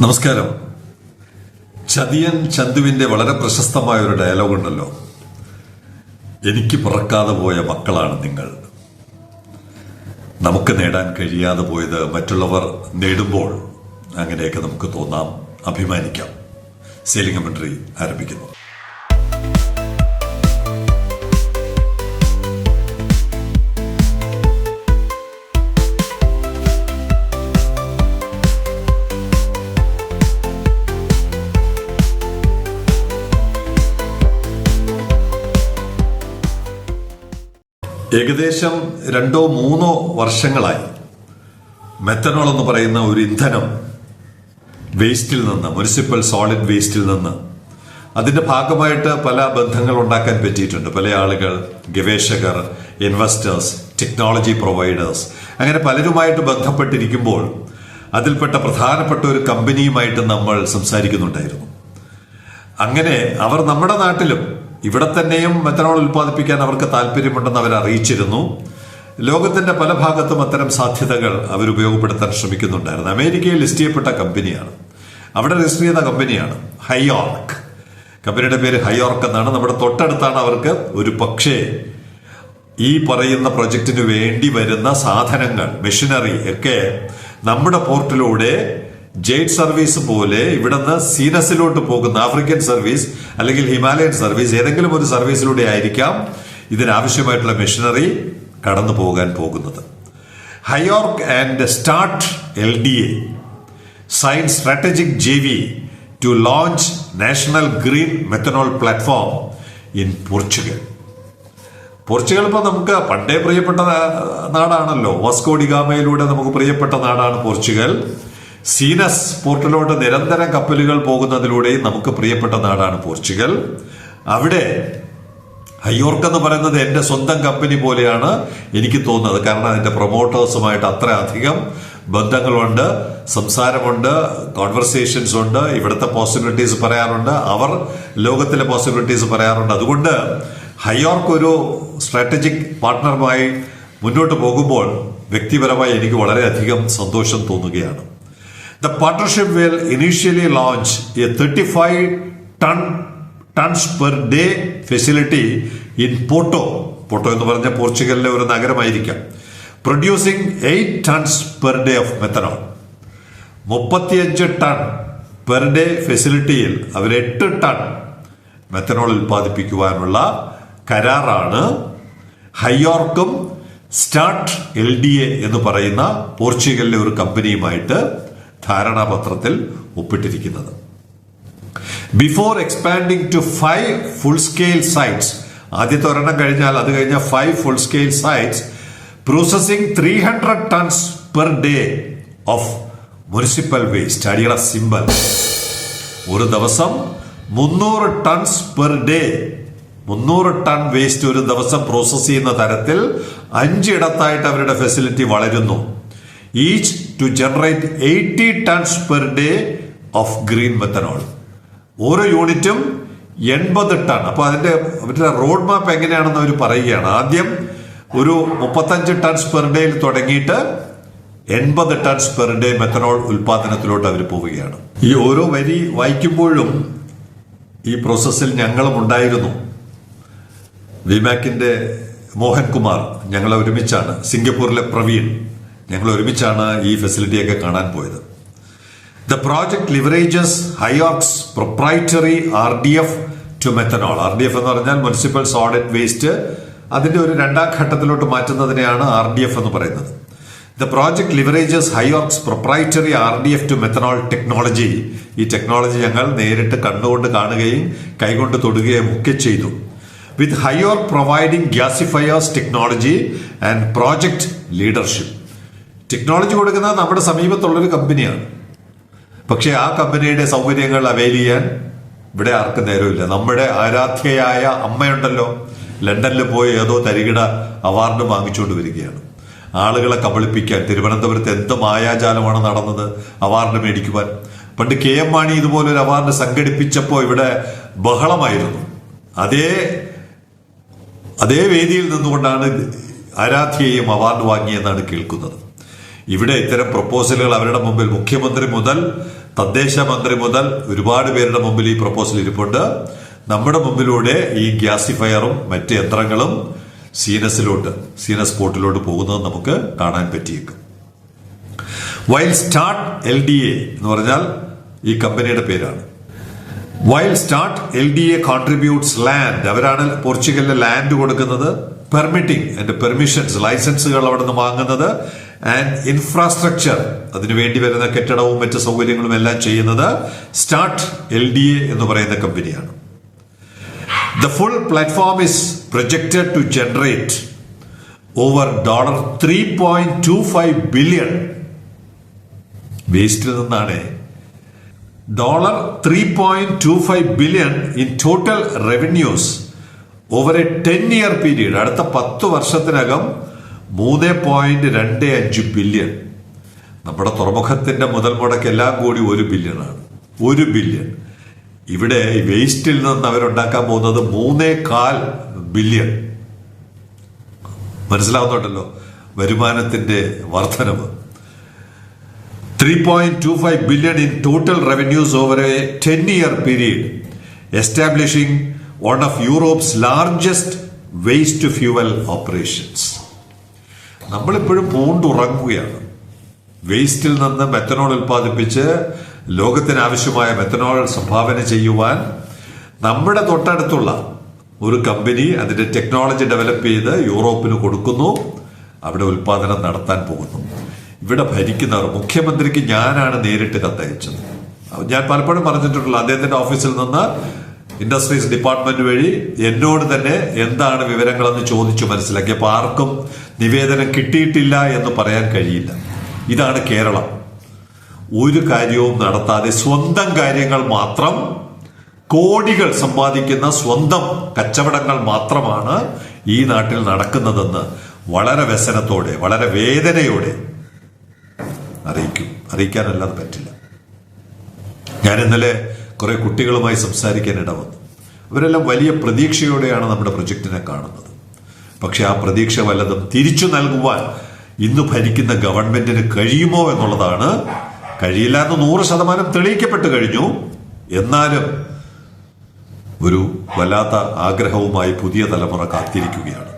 നമസ്കാരം. ചതിയൻ ചന്തുവിന്റെ വളരെ പ്രശസ്തമായ ഒരു ഡയലോഗ് ഉണ്ടല്ലോ. എനിക്ക് പിറക്കാതെ പോയ മക്കളാണ് നിങ്ങൾ. നമുക്ക് നേടാൻ കഴിയാതെ പോയത് മറ്റുള്ളവർ നേടുമ്പോൾ അങ്ങനെയൊക്കെ നമുക്ക് തോന്നാം. അഭിമാനിക്കാം. സീലിംഗ് കമന്ററി ആരംഭിക്കുന്നു. ഏകദേശം രണ്ടോ മൂന്നോ വർഷങ്ങളായി മെത്തനോൾ എന്ന് പറയുന്ന ഒരു ഇന്ധനം വേസ്റ്റിൽ നിന്ന് മുനിസിപ്പൽ സോളിഡ് വേസ്റ്റിൽ നിന്ന് അതിന്റെ ഭാഗമായിട്ട് പല ബന്ധങ്ങൾ ഉണ്ടാക്കാൻ പറ്റിയിട്ടുണ്ട്. പല ആളുകൾ ഗവേഷകർ ഇൻവെസ്റ്റേഴ്സ് ടെക്നോളജി പ്രൊവൈഡേഴ്സ് അങ്ങനെ പലരുമായിട്ട് ബന്ധപ്പെട്ടിരിക്കുമ്പോൾ അതിൽപ്പെട്ട പ്രധാനപ്പെട്ട ഒരു കമ്പനിയുമായിട്ട് നമ്മൾ സംസാരിക്കുന്നുണ്ടായിരുന്നു. അങ്ങനെ അവർ നമ്മുടെ നാട്ടിലും ഇവിടെ തന്നെയും മെത്തനോൾ ഉൽപ്പാദിപ്പിക്കാൻ അവർക്ക് താല്പര്യമുണ്ടെന്ന് അവർ അറിയിച്ചിരുന്നു. ലോകത്തിന്റെ പല ഭാഗത്തും അത്തരം സാധ്യതകൾ അവർ ഉപയോഗപ്പെടുത്താൻ ശ്രമിക്കുന്നുണ്ടായിരുന്നു. അമേരിക്കയിൽ ലിസ്റ്റ് ചെയ്യപ്പെട്ട കമ്പനിയാണ്. അവിടെ രജിസ്റ്റർ ചെയ്ത കമ്പനിയാണ് ഹൈയോർക്ക് കമ്പനിയുടെ പേര് ഹൈയോർക്ക് എന്നാണ്. നമ്മുടെ തൊട്ടടുത്താണ് അവർക്ക് ഒരു പക്ഷേ ഈ പറയുന്ന പ്രൊജക്ടിന് വേണ്ടി വരുന്ന സാധനങ്ങൾ മെഷീനറി ഒക്കെ നമ്മുടെ പോർട്ടിലൂടെ ജെയ്റ്റ് സർവീസ് പോലെ ഇവിടുന്ന് സീനസിലോട്ട് പോകുന്ന ആഫ്രിക്കൻ സർവീസ് അല്ലെങ്കിൽ ഹിമാലയൻ സർവീസ് ഏതെങ്കിലും ഒരു സർവീസിലൂടെ ആയിരിക്കാം ഇതിനാവശ്യമായിട്ടുള്ള മെഷീനറി കടന്നു പോകാൻ പോകുന്നത്. HyOrc and Start L D A signs strategic J V to launch national green methanol platform in Portugal. Portugal ഇപ്പോൾ നമുക്ക് പണ്ടേ പ്രിയപ്പെട്ട നാടാണല്ലോ. വാസ്കോഡിഗാമയിലൂടെ നമുക്ക് പ്രിയപ്പെട്ട നാടാണ് പോർച്ചുഗൽ. സീനസ് പോർട്ടിലോട്ട് നിരന്തരം കപ്പലുകൾ പോകുന്നതിലൂടെയും നമുക്ക് പ്രിയപ്പെട്ട നാടാണ് പോർച്ചുഗൽ. അവിടെ ഹയ്യോർക്ക് എന്ന് പറയുന്നത് എന്റെ സ്വന്തം കമ്പനി പോലെയാണ് എനിക്ക് തോന്നുന്നത്. കാരണം അതിന്റെ പ്രൊമോട്ടേഴ്സുമായിട്ട് അത്ര അധികം ബന്ധങ്ങളുണ്ട് സംസാരമുണ്ട് കോൺവെർസേഷൻസ് ഉണ്ട് ഇവിടുത്തെ പോസിബിലിറ്റീസ് പറയാറുണ്ട് അവർ ലോകത്തിലെ പോസിബിലിറ്റീസ് പറയാറുണ്ട്. അതുകൊണ്ട് ഹയോർക്ക് ഒരു സ്ട്രാറ്റജിക് പാർട്ട്ണറുമായി മുന്നോട്ട് പോകുമ്പോൾ വ്യക്തിപരമായി എനിക്ക് വളരെയധികം സന്തോഷം തോന്നുകയാണ്. The partnership will initially launch a 35 ton tons per day facility in Porto. Porto എന്ന് പറഞ്ഞ പോർച്ചുഗലിലെ ഒരു നഗരമായിരിക്കാം producing eight tons per day of methanol മുപ്പത്തിയഞ്ച് ടൺ പെർ ഡേ ഫെസിലിറ്റിയിൽ അവർ എട്ട് ടൺ മെത്തനോൾ ഉൽപ്പാദിപ്പിക്കുവാനുള്ള കരാറാണ് ഹയ്യോർക്കും സ്റ്റാർട്ട് എൽ ഡി എ എന്ന് പറയുന്ന പോർച്ചുഗലിലെ ഒരു കമ്പനിയുമായിട്ട് ധാരണാപത്രത്തിൽ ഒപ്പിട്ടിരിക്കുന്നത്. Before expanding to five full scale sites ആദ്യത്തെ ഒരെണ്ണം കഴിഞ്ഞാൽ അത് കഴിഞ്ഞ five full scale sites processing three hundred tons per day of municipal waste അടിയുടെ സിമ്പൽ ഒരു ദിവസം മുന്നൂറ് ടൺസ് പെർ ഡേ മുന്നൂറ് ടൺ വേസ്റ്റ് ഒരു ദിവസം പ്രോസസ് ചെയ്യുന്ന തരത്തിൽ അഞ്ചിടത്തായിട്ട് അവരുടെ ഫെസിലിറ്റി വളരുന്നു. Each to generate eighty tons per day of green methanol ഓരോ യൂണിറ്റും എൺപത് ടൺ അപ്പൊ അതിന്റെ അവരുടെ റോഡ് മാപ്പ് എങ്ങനെയാണെന്ന് അവർ പറയുകയാണ്. ആദ്യം ഒരു മുപ്പത്തഞ്ച് ടൺസ് പെർ ഡേയിൽ തുടങ്ങിയിട്ട് എൺപത് ടൺസ് പെർ ഡേ മെത്തനോൾ ഉൽപാദനത്തിലോട്ട് അവർ പോവുകയാണ്. ഈ ഓരോ വരി വായിക്കുമ്പോഴും ഈ പ്രോസസ്സിൽ ഞങ്ങളും ഉണ്ടായിരുന്നു. വിമാക്കിന്റെ മോഹൻകുമാർ ഞങ്ങൾ ഒരുമിച്ചാണ്. സിംഗപ്പൂരിലെ പ്രവീൺ. ഞങ്ങൾ ഒരുമിച്ചാണ് ഈ ഫെസിലിറ്റിയൊക്കെ കാണാൻ പോയത്. The project leverages HyOrc's proprietary R D F to methanol R D F എന്ന് പറഞ്ഞാൽ മുനിസിപ്പൽ സോളിഡ് വേസ്റ്റ് അതിന്റെ ഒരു രണ്ടാം ഘട്ടത്തിലോട്ട് മാറ്റുന്നതിനെയാണ് ആർ ഡി എഫ് എന്ന് പറയുന്നത്. The project leverages HyOrc's proprietary R D F to methanol technology ഈ ടെക്നോളജി ഞങ്ങൾ നേരിട്ട് കണ്ണുകൊണ്ട് കാണുകയും കൈകൊണ്ട് തൊടുകയും ഒക്കെ ചെയ്തു. With HyOrc providing gasifiers technology and project leadership technology കൊടുക്കുന്നത് നമ്മുടെ സമീപത്തുള്ളൊരു കമ്പനിയാണ് പക്ഷേ ആ കമ്പനിയുടെ സൗകര്യങ്ങൾ അവൈൽ ചെയ്യാൻ ഇവിടെ ആർക്കും നേരമില്ല. നമ്മുടെ ആരാധ്യയായ അമ്മയുണ്ടല്ലോ ലണ്ടനിൽ പോയി ഏതോ തരികിട അവാർഡ് വാങ്ങിച്ചുകൊണ്ട് വരികയാണ്. ആളുകളെ കബളിപ്പിക്കാൻ തിരുവനന്തപുരത്ത് എന്ത് മായാജാലമാണ് നടന്നത് അവാർഡ് മേടിക്കുവാൻ. പണ്ട് കെ എം മാണി ഇതുപോലൊരു അവാർഡ് സംഘടിപ്പിച്ചപ്പോൾ ഇവിടെ ബഹളമായിരുന്നു. അതേ അതേ വേദിയിൽ നിന്നുകൊണ്ടാണ് ആരാധ്യയും അവാർഡ് വാങ്ങിയെന്നാണ് കേൾക്കുന്നത്. ഇവിടെ ഇത്തരം പ്രപ്പോസലുകൾ അവരുടെ മുമ്പിൽ മുഖ്യമന്ത്രി മുതൽ തദ്ദേശ മന്ത്രി മുതൽ ഒരുപാട് പേരുടെ മുമ്പിൽ ഈ പ്രപ്പോസൽ ഇരിപ്പുണ്ട്. നമ്മുടെ മുമ്പിലൂടെ ഈ ഗ്യാസിഫയറും മറ്റ് യന്ത്രങ്ങളും സീനസിലോട്ട് സീനസ് പോർട്ടിലോട്ട് പോകുന്നത് നമുക്ക് കാണാൻ പറ്റിയേക്കും. While Start L D A എന്ന് പറഞ്ഞാൽ ഈ കമ്പനിയുടെ പേരാണ്. While Start L D A contributes land അവരാണ് പോർച്ചുഗലിലെ ലാൻഡ് കൊടുക്കുന്നത്. പെർമിറ്റിംഗ് അതിന്റെ പെർമിഷൻസ് ലൈസൻസുകൾ അവിടെ നിന്ന് വാങ്ങുന്നത്. ആൻഡ് ഇൻഫ്രാസ്ട്രക്ചർ അതിനു വേണ്ടി വരുന്ന കെട്ടിടവും മറ്റ് സൗകര്യങ്ങളും എല്ലാം ചെയ്യുന്നത് സ്റ്റാർട്ട് എൽ ഡി എ എന്ന് പറയുന്ന കമ്പനിയാണ്. The full platform is projected to generate over dollar three point two five billion വേസ്റ്റിൽ നിന്നാണ് dollar three point two five billion in total revenues over a ten year period അടുത്ത പത്ത് വർഷത്തിനകം മൂന്ന് point രണ്ട് അഞ്ച് ബില്യൺ നമ്മുടെ തുറമുഖത്തിന്റെ മുതൽ മുടക്ക് എല്ലാം കൂടി ഒരു ബില്യണാണ് ഒരു ബില്യൺ ഇവിടെ വേസ്റ്റിൽ നിന്ന് അവരുണ്ടാക്കാൻ പോകുന്നത് മൂന്നേ കാൽ ബില്യൺ മനസ്സിലാവുന്നുണ്ടല്ലോ വരുമാനത്തിന്റെ വർധനവ്. 3.25 billion in total revenues over a 10 year period, establishing one of Europe's largest waste to fuel operations. നമ്മളിപ്പോഴും പൂണ്ടുറങ്ങുകയാണ്. വേസ്റ്റിൽ നിന്ന് മെത്തനോൾ ഉൽപ്പാദിപ്പിച്ച് ലോകത്തിന് ആവശ്യമായ മെത്തനോൾ സംഭാവന ചെയ്യുവാൻ നമ്മുടെ തൊട്ടടുത്തുള്ള ഒരു കമ്പനി അതിന്റെ ടെക്നോളജി ഡെവലപ്പ് ചെയ്ത് യൂറോപ്പിന് കൊടുക്കുന്നു. അവിടെ ഉൽപാദനം നടത്താൻ പോകുന്നു. ഇവിടെ ഭരിക്കുന്നവർ മുഖ്യമന്ത്രിക്ക് ഞാനാണ് നേരിട്ട് കത്തയച്ചത്. ഞാൻ പലപ്പോഴും പറഞ്ഞിട്ടുള്ള അദ്ദേഹത്തിന്റെ ഓഫീസിൽ നിന്ന് ഇൻഡസ്ട്രീസ് ഡിപ്പാർട്ട്മെന്റ് വഴി എന്നോട് തന്നെ എന്താണ് വിവരങ്ങളെന്ന് ചോദിച്ചു മനസ്സിലാക്കി. അപ്പൊ ആർക്കും നിവേദനം കിട്ടിയിട്ടില്ല എന്ന് പറയാൻ കഴിയില്ല. ഇതാണ് കേരളം. ഒരു കാര്യവും നടത്താതെ സ്വന്തം കാര്യങ്ങൾ മാത്രം കോടികൾ സമ്പാദിക്കുന്ന സ്വന്തം കച്ചവടങ്ങൾ മാത്രമാണ് ഈ നാട്ടിൽ നടക്കുന്നതെന്ന് വളരെ വ്യസനത്തോടെ വളരെ വേദനയോടെ അറിയിക്കും. അറിയിക്കാനല്ലാതെ പറ്റില്ല. ഞാൻ ഇന്നലെ കുറെ കുട്ടികളുമായി സംസാരിക്കാൻ ഇടവന്നു. അവരെല്ലാം വലിയ പ്രതീക്ഷയോടെയാണ് നമ്മുടെ പ്രൊജക്ടിനെ കാണുന്നത്. പക്ഷെ ആ പ്രതീക്ഷ വല്ലതും തിരിച്ചു നൽകുവാൻ ഇന്ന് ഭരിക്കുന്ന ഗവൺമെന്റിന് കഴിയുമോ എന്നുള്ളതാണ് കഴിയില്ല എന്ന് നൂറ് ശതമാനം തെളിയിക്കപ്പെട്ടു കഴിഞ്ഞു. എന്നാലും ഒരു വല്ലാത്ത ആഗ്രഹവുമായി പുതിയ തലമുറ കാത്തിരിക്കുകയാണ്.